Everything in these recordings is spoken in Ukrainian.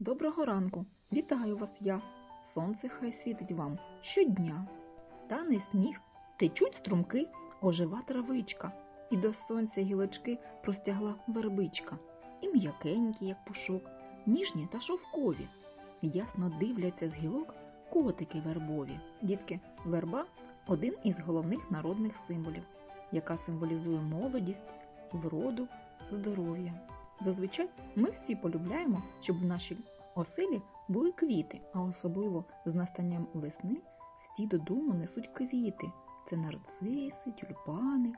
Доброго ранку! Вітаю вас я! Сонце хай світить вам щодня. Тане сніг, течуть струмки, ожива травичка, і до сонця гілочки простягла вербичка. І м'якенькі, як пушок, ніжні та шовкові. Ясно дивляться з гілок котики вербові. Дітки, верба один із головних народних символів, яка символізує молодість, вроду, здоров'я. Зазвичай ми всі полюбляємо, щоб в нашій оселі були квіти, а особливо з настанням весни всі додому несуть квіти. Це нарциси, тюльпани.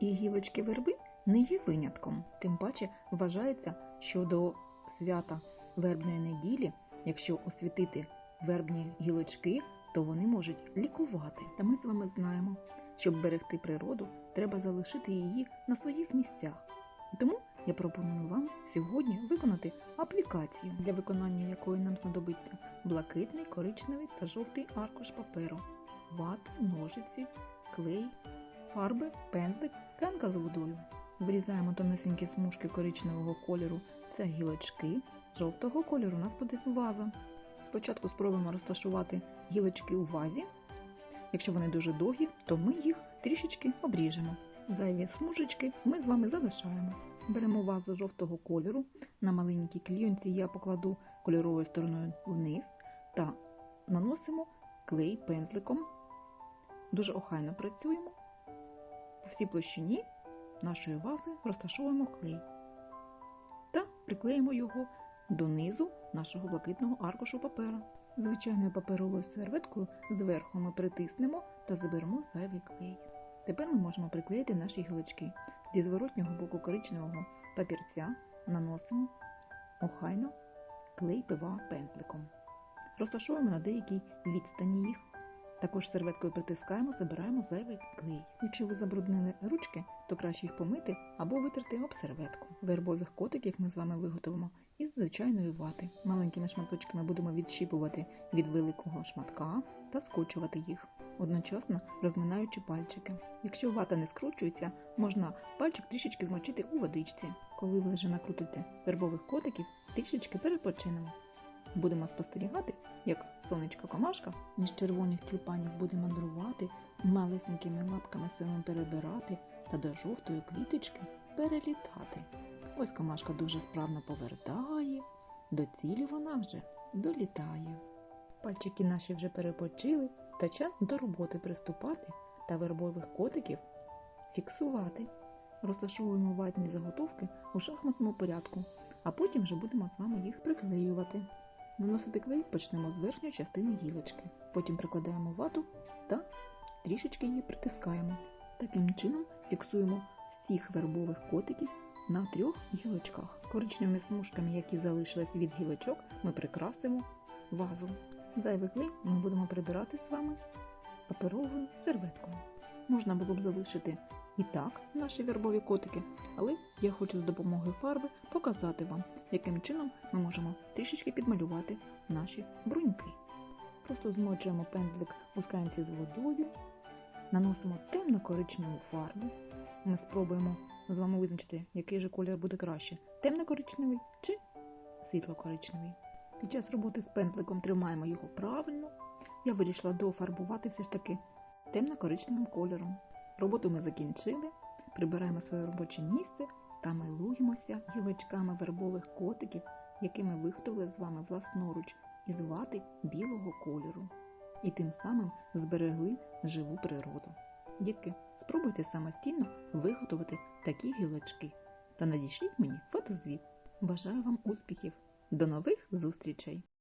І гілочки верби не є винятком. Тим паче вважається, що до свята вербної неділі, якщо освітити вербні гілочки, то вони можуть лікувати. Та ми з вами знаємо, щоб берегти природу, треба залишити її на своїх місцях. Я пропоную вам сьогодні виконати аплікацію, для виконання якої нам знадобиться блакитний, коричневий та жовтий аркуш паперу, вата, ножиці, клей, фарби, пензлик, склянка з водою. Вирізаємо тонесенькі смужки коричневого кольору, це гілочки, жовтого кольору у нас буде ваза. Спочатку спробуємо розташувати гілочки у вазі. Якщо вони дуже довгі, то ми їх трішечки обріжемо. Зайві смужечки ми з вами залишаємо. Беремо вазу жовтого кольору. На маленькій клійонці я покладу кольоровою стороною вниз та наносимо клей пензликом. Дуже охайно працюємо. По всій площині нашої вази розташовуємо клей та приклеїмо його донизу нашого блакитного аркушу папера. Звичайною паперовою серветкою зверху ми притиснемо та заберемо зайвий клей. Тепер ми можемо приклеїти наші гілочки. Зі зворотнього боку коричневого папірця наносимо охайно клей пива пензликом. Розташовуємо на деякій відстані їх. Також серветкою притискаємо, забираємо зайвий клей. Якщо ви забруднили ручки, то краще їх помити або витерти об серветку. Вербових котиків ми з вами виготовимо із звичайної вати. Маленькими шматочками будемо відщіпувати від великого шматка та скочувати їх, одночасно розминаючи пальчики. Якщо вата не скручується, можна пальчик трішечки змочити у водичці. Коли ви вже накрутите вербових котиків, трішечки перепочинемо. Будемо спостерігати, як сонечко комашка між червоних тюльпанів буде мандрувати, малесенькими лапками своїми перебирати та до жовтої квіточки перелітати. Ось комашка дуже справно повертає, до цілі вона вже долітає. Пальчики наші вже перепочили, та час до роботи приступати та вербових котиків фіксувати. Розташовуємо ватні заготовки у шахматному порядку, а потім вже будемо з вами їх приклеювати. Наносити клей почнемо з верхньої частини гілочки. Потім прикладаємо вату та трішечки її притискаємо. Таким чином фіксуємо всіх вербових котиків на трьох гілочках. Коричневими смужками, які залишились від гілочок, ми прикрасимо вазу. Зайвий клей ми будемо прибирати з вами паперовою серветкою. Можна було б залишити і так наші вербові котики, але я хочу з допомогою фарби показати вам, яким чином ми можемо трішечки підмалювати наші бруньки. Просто змочуємо пензлик у склянці з водою, наносимо темно-коричневу фарбу. Ми спробуємо з вами визначити, який же колір буде краще: темно-коричневий чи світло-коричневий. Під час роботи з пензликом тримаємо його правильно. Я вирішила дофарбувати все ж таки темно-коричневим кольором. Роботу ми закінчили, прибираємо своє робоче місце та милуємося гілочками вербових котиків, які ми виготовили з вами власноруч із вати білого кольору. І тим самим зберегли живу природу. Дітки, спробуйте самостійно виготовити такі гілочки та надішліть мені фотозвіт. Бажаю вам успіхів! До нових зустрічей!